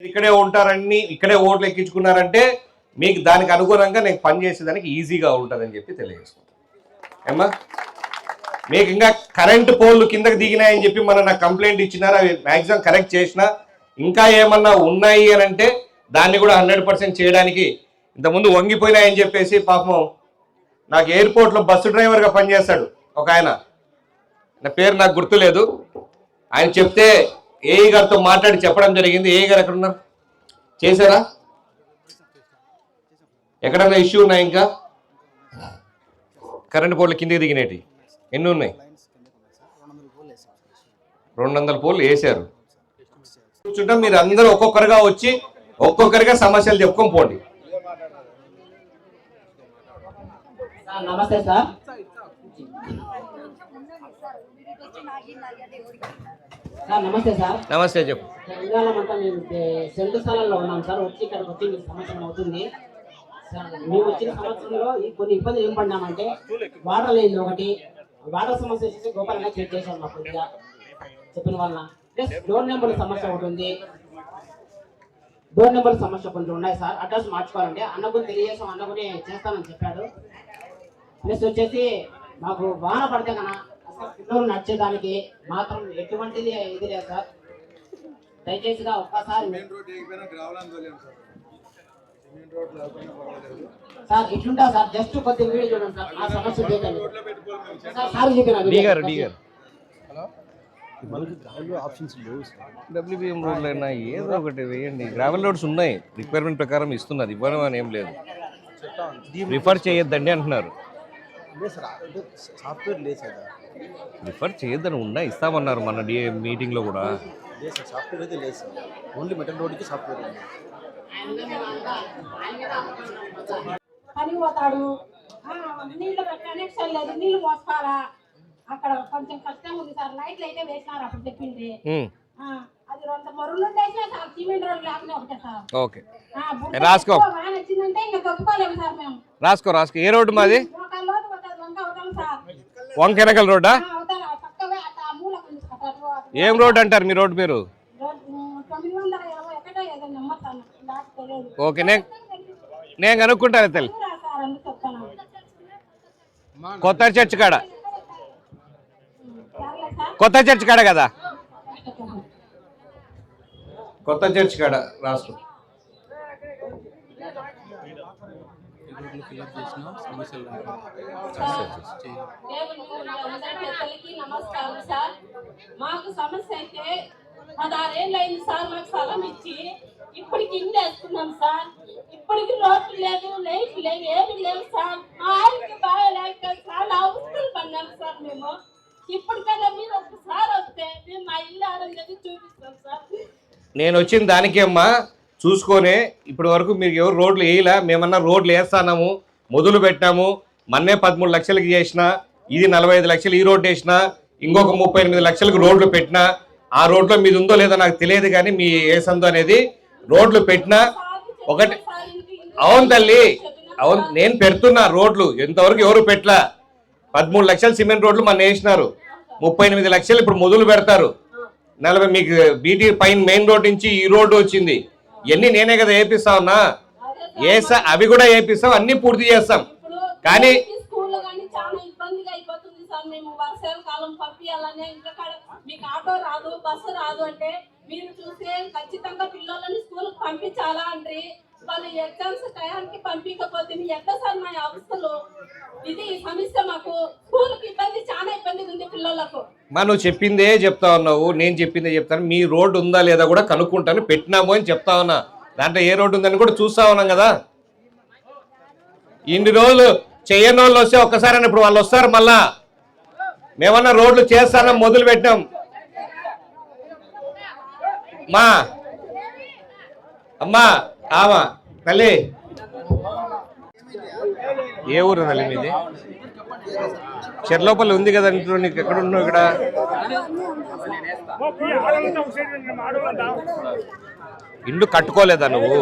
ఇక్కడే ఉంటారని ఇక్కడే ఓట్లు ఎక్కించుకున్నారంటే మీకు దానికి అనుగుణంగా నేను పనిచేసేదానికి ఈజీగా ఉంటుందని చెప్పి తెలియజేసుకుంటాను ఏమ్మా? మీకు ఇంకా కరెంట్ పోల్లు కిందకి దిగినాయని చెప్పి మన నాకు కంప్లైంట్ ఇచ్చినారు? అవి మ్యాక్సిమం కరెక్ట్ చేసిన. ఇంకా ఏమన్నా ఉన్నాయి అని అంటే దాన్ని కూడా హండ్రెడ్ పర్సెంట్ చేయడానికి ఇంతకుముందు వంగిపోయినాయని చెప్పేసి పాపం నాకు ఎయిర్పోర్ట్లో బస్సు డ్రైవర్గా పనిచేస్తాడు ఒక ఆయన. నా పేరు నాకు గుర్తులేదు. ఆయన చెప్తే ఏఈ గారితో మాట్లాడి చెప్పడం జరిగింది. ఏఈ గారు ఎక్కడ ఉన్నారు చేశారా? ఎక్కడన్నా ఇష్యూ ఉన్నాయి ఇంకా? కరెంట్ పోల్లు కిందికి దిగినవి. ఎన్ని ఉన్నాయి? రెండు వందల పోల్లు వేసారు కూర్చుంటాం మీరు అందరూ ఒక్కొక్కరుగా వచ్చి ఒక్కొక్కరిగా సమస్యలు చెప్పుకొని పోండి. సార్ నమస్తే సార్. సార్ నమస్తే సార్. నమస్తే చెప్పు. తెలంగాణ మేము దే- సెంటు స్థలంలో ఉన్నాం సార్. వచ్చి ఇక్కడికి వచ్చి మీకు సంవత్సరం అవుతుంది. సార్ మేము వచ్చిన సంవత్సరంలో ఈ కొన్ని ఇబ్బందులు ఏం పడినామంటే వాటర్ లేదు ఒకటి వాటర్ సమస్య వచ్చేసి గోపాలంగా చెక్ చేశాం మా కొద్దిగా చెప్పిన వలన ప్లస్ డోర్ నెంబర్ సమస్య ఒకటి ఉంది. డోర్ నెంబర్ సమస్య కొంచెం ఉన్నాయి సార్. అడ్రస్ మార్చుకోవాలంటే అన్నకు తెలియజేసాం అన్నకునే చేస్తానని చెప్పాడు. ప్లస్ వచ్చేసి మాకు వాన పడితే కన్నా పిల్లలు నడిచేదానికి మాత్రం ఎటువంటిది ఇది లేదు సార్. దయచేసిగా ఒక్కసారి మెయిన్ రోడ్ ఏకపోయినా గ్రావెల్ తోలేం సార్. ఇట్లుంటా సార్ జస్ట్ కొద్ది వీడియో చూడండి సార్. ఆ సమస్య సార్ సార్ చెప్పిన మనకి ఆప్షన్స్ లేవు డబ్ల్యూబీఎం రోడ్లు అయినా ఏదో ఒకటి వేయండి. గ్రావెల్ రోడ్స్ ఉన్నాయి. రిక్వైర్మెంట్ ప్రకారం ఇస్తున్నారు. ఇవ్వడం అని ఏం లేదు. రిఫర్ చేయొద్దండి అంటున్నారు. లేదు సార్ అంటే సాఫ్ట్వేర్ లేదు సార్ రిఫర్ చేయొద్దని ఉన్నాయి ఇస్తామన్నారు మన డి మీటింగ్లో కూడా. లేదు సార్ సాఫ్ట్వేర్ అయితే లేదు సార్. ఓన్లీ మెటల్ రోడ్కి సాఫ్ట్వేర్ ఉంది. పని పోతాడు ఆ, నీళ్ళు కనెక్షన్ లేదు నీళ్ళు మోసుకోవాలా అక్కడ కొంచెం కష్టం ఉంది సార్ లైట్లు అయితే వేసినారు అప్పుడు చెప్పింది. ఉమ్, ఆ, అది రెండు మరులు వేసినా సార్ సిమెంట్ రోడ్ లేకుండా ఒకటే సార్. ఓకే. ఆ, బురద రాసుకో. ఎక్కువ వాన వచ్చిందంటే ఇంకా తప్పుకోలేము సార్ మేము. రాసుకో రాసుకో. ఏ రోడ్డు మాది ఒక లోటు పోతుంది వంక అవుతాం సార్ వంకెనకల్ రోడ్డా? ఏం రోడ్ అంటారు మీ రోడ్డు పేరు? ఓకే నేను నేను కనుక్కుంటాను తెల్ కొత్త చర్చ్ కాడ. కొత్త చర్చ్ కాడ కదా? కొత్త చర్చ్ కాడ రాష్ట్రం. పెద్దలకి నమస్కారం సార్ మాకు సమస్య అయితే పదహారేళ్ళు అయింది సార్ మాకు స్థలం ఇచ్చి ఇప్పటికి ఇల్లు వేసుకున్నాం సార్. ఇప్పటికి రోడ్లు లేదు లైట్ లేదు ఏమి లేవు సార్. మా ఆయనకి బాగా లేక చాలా అవసరం పడినాం సార్ మేము. ఇప్పటికైనా మీరు ఒకసారి వస్తే మేము మా ఇల్లు ఆడని చూపిస్తాం సార్. నేను వచ్చిన దానికే అమ్మా చూసుకొనే ఇప్పటి వరకు మీరు ఎవరు రోడ్లు వేయలే మేమన్నా రోడ్లు వేస్తాము మొదలు పెట్టాము మొన్నే పదమూడు లక్షలకి చేసిన ఇది నలభై ఐదు లక్షలు ఈ రోడ్డు వేసిన ఇంకొక ముప్పై ఎనిమిది లక్షలకు రోడ్లు పెట్టినా ఆ రోడ్లో మీది ఉందో లేదో నాకు తెలియదు కానీ మీ ఏ సందో అనేది రోడ్లు పెట్టినా ఒకటి అవును తల్లి అవును నేను పెడుతున్నా రోడ్లు ఎంతవరకు ఎవరు పెట్టలా? పదమూడు లక్షలు సిమెంట్ రోడ్లు మన వేసినారు ముప్పై ఎనిమిది లక్షలు ఇప్పుడు మొదలు పెడతారు. నలభై మీకు బీటీ పైన మెయిన్ రోడ్ నుంచి ఈ రోడ్డు వచ్చింది. ఇవన్నీ నేనే కదా వేపిస్తా ఉన్నా? ఏసా అవి కూడా వేపిస్తాం అన్ని పూర్తి చేస్తాం. కానీ మీకు ఆటో రాదు బస్సు రాదు అంటే మీరు చూస్తే ఖచ్చితంగా పిల్లలని స్కూల్ పంపించాలా అండి? వాళ్ళు ఎగ్జామ్స్ టయానికి పంపించకపోతే మీ ఎట్లా సార్ మా అవస్థలు? ఇది సమస్య మాకు. స్కూల్కి ఇబ్బంది చాలా ఇబ్బంది ఉంది పిల్లలకు. మనం నువ్వు చెప్పిందే చెప్తా ఉన్నావు నేను చెప్పిందే చెప్తాను. మీ రోడ్డు ఉందా లేదా కూడా కనుక్కుంటాను పెట్టినాము అని చెప్తా ఉన్నా. దాంట్లో ఏ రోడ్డు ఉందని కూడా చూస్తా ఉన్నాం కదా. ఇన్ని రోజులు చేయని వాళ్ళు వస్తే ఒక్కసారి ఇప్పుడు వాళ్ళు వస్తారు మళ్ళా. మేమన్నా రోడ్లు చేస్తానని మొదలు పెట్టాం మా అమ్మా. ఆమా తల్లి. ఏ ఊరు తల్లి మీది? చెర్లోపల్లి ఉంది కదా ఇంట్లో నీకు ఎక్కడ ఉన్నావు ఇక్కడ? ఇల్లు కట్టుకోలేదా నువ్వు?